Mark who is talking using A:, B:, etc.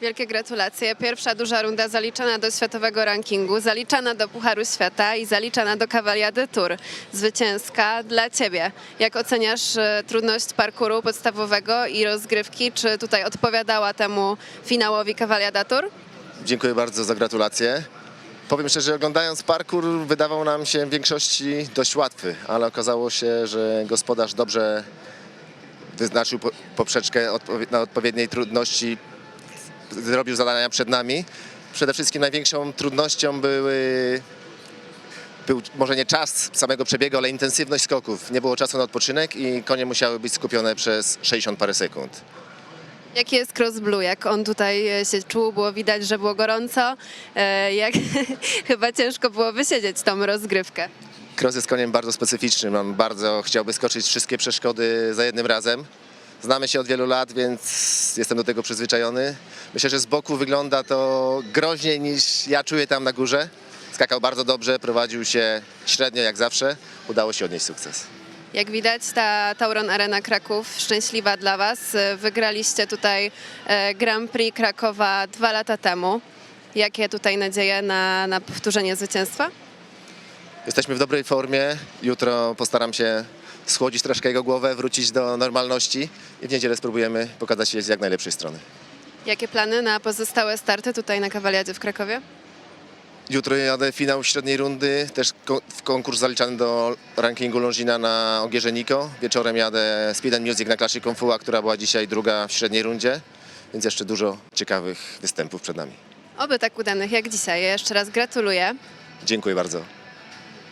A: Wielkie gratulacje. Pierwsza duża runda zaliczana do światowego rankingu, zaliczana do Pucharu Świata i zaliczana do Cavaliady Tour. Zwycięska dla Ciebie. Jak oceniasz e, trudność parkuru podstawowego i rozgrywki? Czy tutaj odpowiadała temu finałowi Cavaliada Tour?
B: Dziękuję bardzo za gratulacje. Powiem szczerze, oglądając parkour wydawał nam się w większości dość łatwy, ale okazało się, że gospodarz dobrze wyznaczył po- poprzeczkę na odpowiedniej trudności, zrobił zadania przed nami. Przede wszystkim największą trudnością były był może nie czas samego przebiegu, ale intensywność skoków. Nie było czasu na odpoczynek i konie musiały być skupione przez 60 parę sekund.
A: Jaki jest Cross Blue? Jak on tutaj e, się czuł? Było widać, że było gorąco. E, Jak chyba ciężko było wysiedzieć tą rozgrywkę.
B: Cross jest koniem bardzo specyficznym. On bardzo chciałby skoczyć wszystkie przeszkody za jednym razem. Znamy się od wielu lat, więc jestem do tego przyzwyczajony. Myślę, że z boku wygląda to groźniej niż ja czuję tam na górze. Skakał bardzo dobrze, prowadził się średnio jak zawsze. Udało się odnieść sukces.
A: Jak widać, ta Tauron Arena Kraków szczęśliwa dla Was. Wygraliście tutaj e, Grand Prix Krakowa dwa lata temu. Jakie tutaj nadzieje na, na powtórzenie zwycięstwa?
B: Jesteśmy w dobrej formie. Jutro postaram się schłodzić troszkę jego głowę, wrócić do normalności i w niedzielę spróbujemy pokazać się z jak najlepszej strony.
A: Jakie plany na pozostałe starty tutaj na Kawaliadzie w Krakowie?
B: Jutro jadę finał średniej rundy, też w konkurs zaliczany do rankingu Longina na Ogierze Niko. Wieczorem jadę Speed and Music na klasie Kung Fu'a, która była dzisiaj druga w średniej rundzie, więc jeszcze dużo ciekawych występów przed nami.
A: Oby tak udanych jak dzisiaj. Jeszcze raz gratuluję.
B: Dziękuję bardzo.